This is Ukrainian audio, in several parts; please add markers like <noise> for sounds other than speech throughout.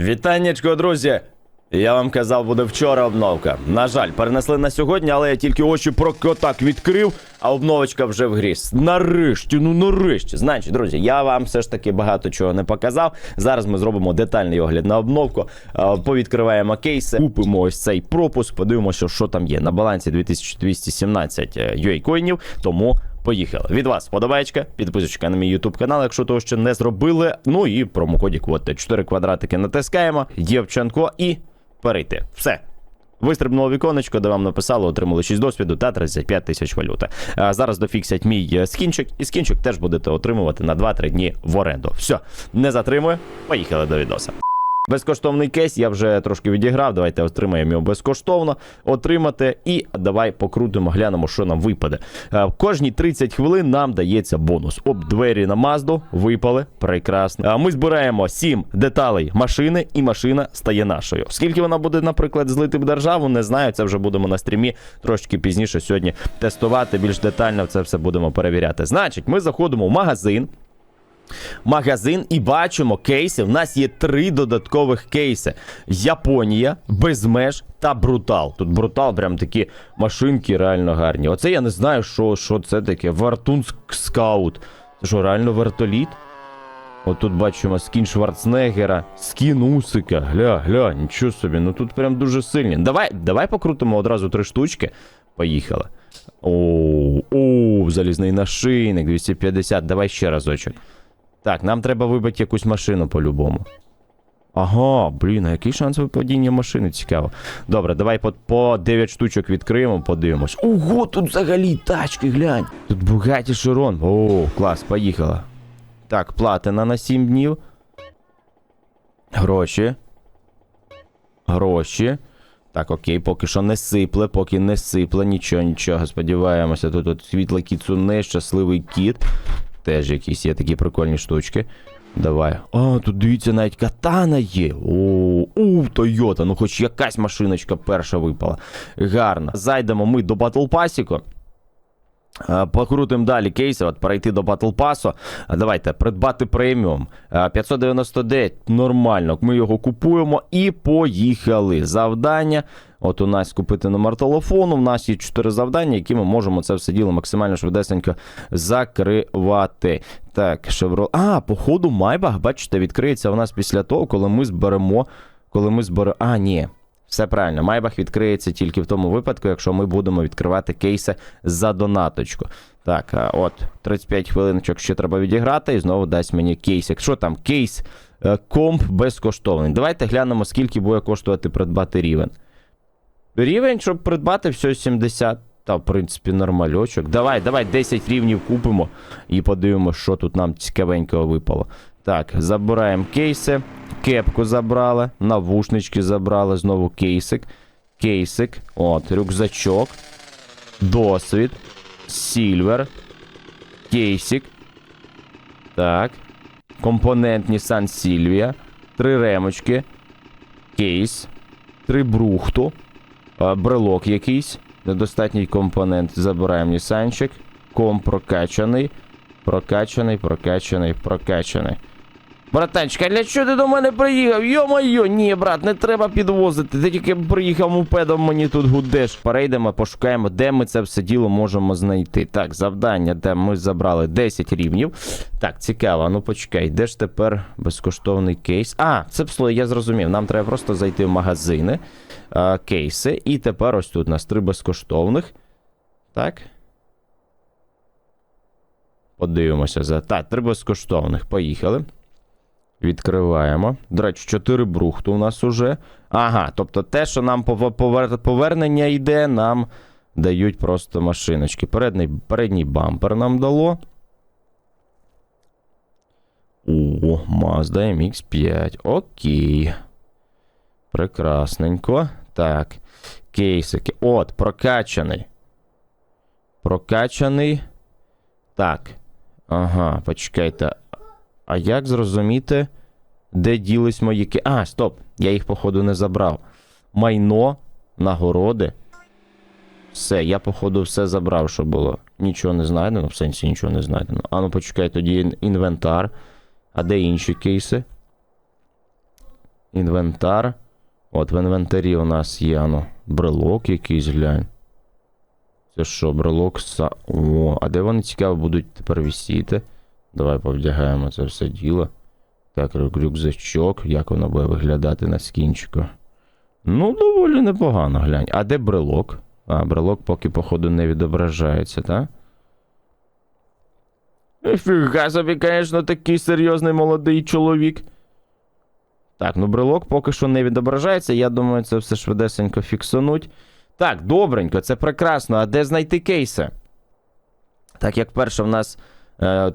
Вітаннячко, друзі! Я вам казав, буде вчора обновка. На жаль, перенесли на сьогодні, але я тільки очі про котак відкрив, а обновочка вже в грі. Нарешті, ну нарешті. Значить, друзі, я вам все ж таки багато чого не показав. Зараз ми зробимо детальний огляд на обновку. Повідкриваємо кейси, купимо ось цей пропуск, подивимося, що там є. На балансі 2217 UA коїнів, тому. Поїхали. Від вас подобаєчка, підписочка на мій YouTube канал, якщо того ще не зробили. Ну і промокодік от 4 квадратики натискаємо, дівчанко і перейти. Все. Вистрибнуло віконечко, де вам написало, отримали 6 досвіду та 35 тисяч валюти. А зараз дофіксять мій е, скінчик, і скінчик теж будете отримувати на 2-3 дні в оренду. Все, не затримую. Поїхали до відоса. Безкоштовний кейс я вже трошки відіграв. Давайте отримаємо його безкоштовно. Отримати і давай покрутимо, глянемо, що нам випаде. Е, Кожні 30 хвилин нам дається бонус. Об двері на Мазду випали. Прекрасно. А Ми збираємо 7 деталей машини, і машина стає нашою. Скільки вона буде, наприклад, злити в державу, не знаю. Це вже будемо на стрімі трошки пізніше сьогодні тестувати. Більш детально це все будемо перевіряти. Значить, ми заходимо в магазин магазин і бачимо кейси. В нас є три додаткових кейси: Японія, безмеж та брутал. Тут брутал, прям такі машинки реально гарні. Оце я не знаю, що, що це таке. Вартунськ скаут. Це що, реально вертоліт? От тут бачимо скін Шварценеггера, скін Усика. Гля, гля, нічого собі. Ну тут прям дуже сильні. Давай, давай покрутимо одразу три штучки. Поїхали. О, о, залізний нашийник, 250. Давай ще разочок. Так, нам треба вибити якусь машину по-любому. Ага, блін, а який шанс випадіння машини? Цікаво. Добре, давай по, по 9 штучок відкриємо, подивимось. Ого, тут взагалі тачки, глянь. Тут Бугаті Широн. О, клас, поїхала. Так, платина на 7 днів. Гроші. Гроші. Так, окей, поки що не сипле, поки не сипле, нічого, нічого. Сподіваємося, тут от світле кіцуне, щасливий кіт. Теж якісь є такі прикольні штучки. Давай. А, тут дивіться, навіть катана є. О, у, Тойота. Ну хоч якась машиночка перша випала. Гарно. Зайдемо ми до Battle Passіку. Е, Покрутимо далі кейси, от перейти до Battle Pass. Давайте придбати преміум. Е, 599 нормально. Ми його купуємо і поїхали. Завдання. От у нас купити номер телефону. У нас є 4 завдання, які ми можемо це все діло максимально швидесенько закривати. Так, шеврол. А, походу, Майбах, бачите, відкриється у нас після того, коли ми зберемо. Коли ми зберемо. А, ні. Все правильно, Майбах відкриється тільки в тому випадку, якщо ми будемо відкривати кейси за донаточку. Так, от 35 хвилиночок ще треба відіграти, і знову дасть мені кейс. Якщо там кейс е, комп безкоштовний. Давайте глянемо, скільки буде коштувати придбати рівень. Рівень, щоб придбати все 70. Та, в принципі, нормальочок. Давай, давай, 10 рівнів купимо і подивимося, що тут нам цікавенького випало. Так, забираємо кейси. Кепку забрали, навушнички забрали, знову кейсик. Кейсик. От, рюкзачок. Досвід. Сільвер. Кейсик. Так. Компонент Nissan Silvia. Три ремочки. Кейс. Три брухту. Брелок якийсь. Недостатній компонент. Забираємо Нісанчик. Ком прокачаний. Прокачаний, прокачаний, прокачаний. Братанчик, а для чого ти до мене приїхав? Йо-моє, ні, брат, не треба підвозити. Ти тільки приїхав мопедом, мені тут гудеш. Перейдемо, пошукаємо, де ми це все діло можемо знайти. Так, завдання, де ми забрали 10 рівнів. Так, цікаво, ну почекай, де ж тепер безкоштовний кейс? А, це псло, я зрозумів. Нам треба просто зайти в магазини, а, кейси, і тепер ось тут у нас три безкоштовних. Так. Подивимося за. Так, три безкоштовних. Поїхали. Відкриваємо. До речі, 4 брухту у нас уже. Ага, тобто те, що нам повернення йде, нам дають просто машиночки. Передній, передній бампер нам дало. О, Mazda MX5. Окей. Прекрасненько. Так. Кейсики. От, прокачаний. Прокачаний. Так. Ага, почекайте. А як зрозуміти, де ділись мої ки. А, стоп! Я їх, походу, не забрав. Майно, нагороди. Все, я, походу, все забрав, що було. Нічого не знайдено, в сенсі нічого не знайдено. А ну почекай, тоді інвентар. А де інші кейси? Інвентар. От в інвентарі у нас є ну, брелок якийсь, глянь. Це що, брелок са. О, а де вони цікаво будуть тепер висіти? Давай повдягаємо це все діло. Так, рюкзачок, як воно буде виглядати на скінчику. Ну, доволі непогано, глянь. А де брелок? А, брелок поки, походу, не відображається, так? Фіга собі, звісно, такий серйозний молодий чоловік. Так, ну брелок поки що не відображається. Я думаю, це все швидесенько фіксануть. Так, добренько, це прекрасно. А де знайти кейси? Так як перше в нас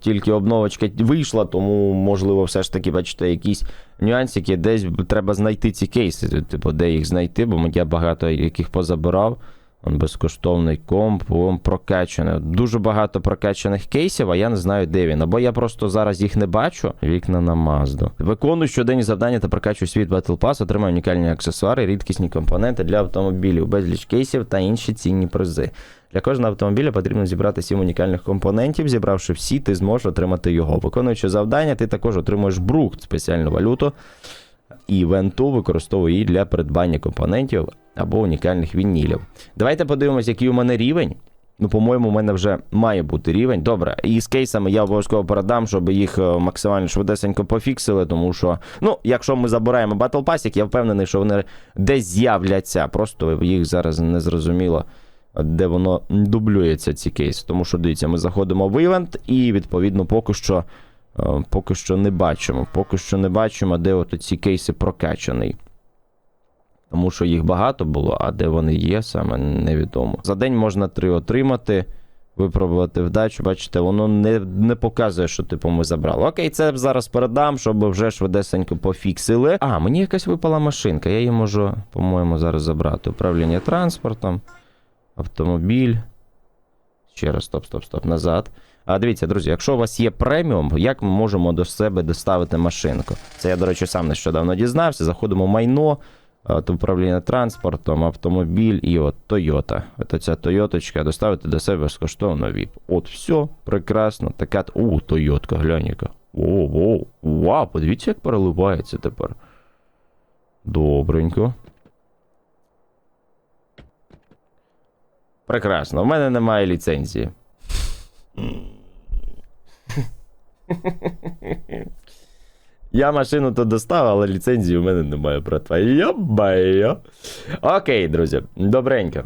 тільки обновочка вийшла, тому, можливо, все ж таки, бачите, якісь нюансики, десь треба знайти ці кейси. Типу, де їх знайти, бо я багато яких позабирав. Безкоштовний комп, он прокачаний. Дуже багато прокачаних кейсів, а я не знаю, де він. Або я просто зараз їх не бачу. Вікна на Мазду. Виконую щоденні завдання та прокачую світ Battle Pass, отримаю унікальні аксесуари, рідкісні компоненти для автомобілів, безліч кейсів та інші цінні призи. Для кожного автомобіля потрібно зібрати 7 унікальних компонентів. Зібравши всі, ти зможеш отримати його. Виконуючи завдання, ти також отримуєш брухт, спеціальну валюту. Івенту використовую її для придбання компонентів або унікальних вінілів. Давайте подивимось, який у мене рівень. Ну, по-моєму, у мене вже має бути рівень. Добре, і з кейсами я обов'язково передам, щоб їх е, максимально швидесенько пофіксили, тому що, ну, якщо ми забираємо Battle Pass, я впевнений, що вони десь з'являться. Просто їх зараз не зрозуміло, де воно дублюється, ці кейси. Тому що дивіться, ми заходимо в івент і, відповідно, поки що, е, поки що не бачимо. Поки що не бачимо, де от ці кейси прокачаний. Тому що їх багато було, а де вони є, саме невідомо. За день можна три отримати, випробувати вдачу. Бачите, воно не, не показує, що типу ми забрали. Окей, це зараз передам, щоб вже швидесенько пофіксили. А, мені якась випала машинка. Я її можу, по-моєму, зараз забрати. Управління транспортом, автомобіль. Ще раз, стоп, стоп, стоп, назад. А дивіться, друзі, якщо у вас є преміум, як ми можемо до себе доставити машинку? Це я, до речі, сам нещодавно дізнався. Заходимо в майно, от управління транспортом, автомобіль і от Toyota. От ця Тойоточка доставити до себе безкоштовно VIP. От все, прекрасно. Така. У, Тойотка, глянь яка. О, о, вау, подивіться, як переливається тепер. Добренько. Прекрасно. У мене немає ліцензії. <laughs> Я машину то достав, але ліцензії у мене немає, братва. Йо-байо. Окей, друзі, добренько.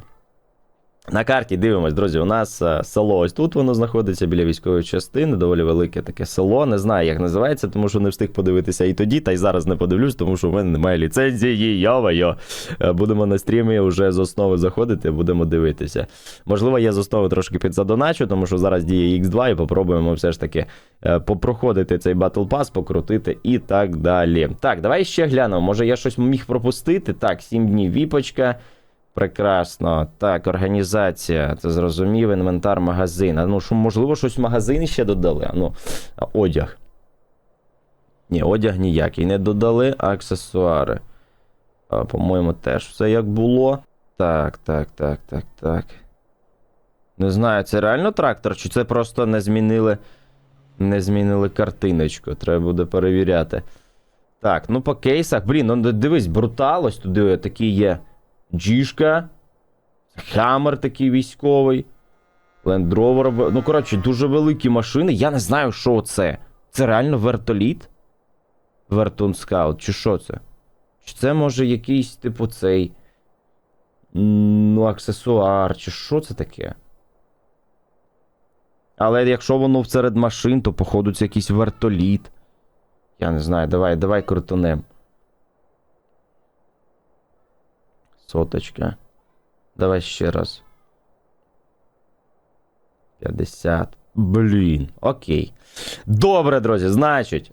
На карті дивимось, друзі. У нас е, село ось тут воно знаходиться біля військової частини, доволі велике таке село. Не знаю, як називається, тому що не встиг подивитися і тоді, та й зараз не подивлюсь, тому що в мене немає ліцензії. Йо-йо. Будемо на стрімі вже з основи заходити, будемо дивитися. Можливо, я з основи трошки підзадоначу, тому що зараз діє X2 і попробуємо все ж таки е, попроходити цей Battle Pass, покрутити і так далі. Так, давай ще глянемо. Може я щось міг пропустити. Так, 7 днів віпочка. Прекрасно. Так, організація. Це зрозумів, інвентар, магазин. Ну, що, можливо, щось в магазині ще додали. Ну, одяг. Ні, одяг ніякий. Не додали, а аксесуари. По-моєму, теж все як було. Так, так, так, так, так. Не знаю, це реально трактор, чи це просто не змінили. Не змінили картиночку. Треба буде перевіряти. Так, ну по кейсах. Блін, ну дивись, брутал, ось туди такий є. Джішка. Хаммер такий військовий. Rover. Ну, коротше, дуже великі машини. Я не знаю, що це. Це реально вертоліт? Вертун Скаут, чи що це? Чи це може якийсь, типу, цей. Ну, аксесуар, чи що це таке? Але якщо воно всеред машин, то походу це якийсь вертоліт. Я не знаю, давай, давай крутанем. Соточка. Давай ще раз. 50. Блін. Окей. Добре, друзі, значить.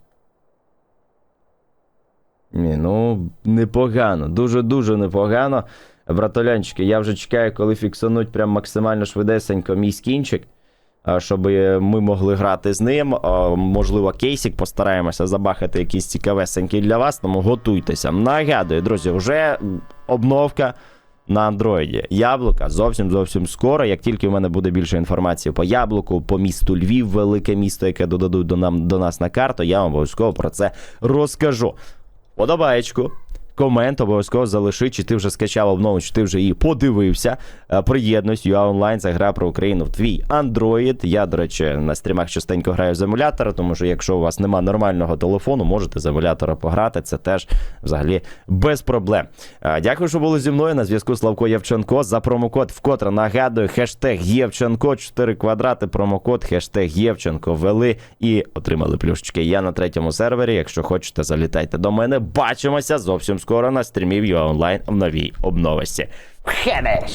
Ні, ну, непогано. Дуже-дуже непогано. Братолянчики, я вже чекаю, коли фіксануть прям максимально швидесенько мій скінчик. Щоб ми могли грати з ним. Можливо, кейсик постараємося забахати якийсь цікавесенький для вас, тому готуйтеся. Нагадую, друзі, вже обновка на андроїді. Яблука зовсім зовсім скоро. Як тільки в мене буде більше інформації по яблуку, по місту Львів, велике місто, яке додадуть до нам до нас на карту, я вам обов'язково про це розкажу. подобаєчку. Комент обов'язково залиши, чи ти вже скачав обнову, чи ти вже її подивився. Е, Приєднуйся, UA Online, це гра про Україну в твій Android. Я, до речі, на стрімах частенько граю з емулятора, тому що якщо у вас нема нормального телефону, можете з емулятора пограти. Це теж взагалі без проблем. Е, Дякую, що були зі мною. На зв'язку Славко Євченко. За промокод вкотре нагадую, хештег Євченко, 4 квадрати, промокод, хештег Євченко ввели і отримали плюшечки. Я на третьому сервері. Якщо хочете, залітайте до мене. Бачимося зовсім скоро на стрімів його онлайн в новій обновості. Хенеш!